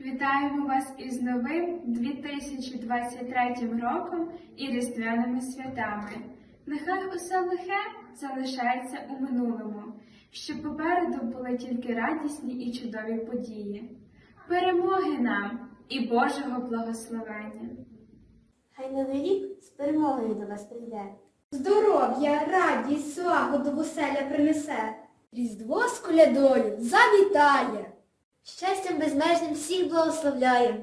Вітаємо вас із новим 2023 роком і різдвяними святами. Нехай усе лихе залишається у минулому, щоб попереду були тільки радісні і чудові події. Перемоги нам і Божого благословення! Хай новий рік з перемогою до вас прийде. Здоров'я, радість, злагоду веселя принесе. Різдво з колядою завітає. Щастям безмежним всіх минає,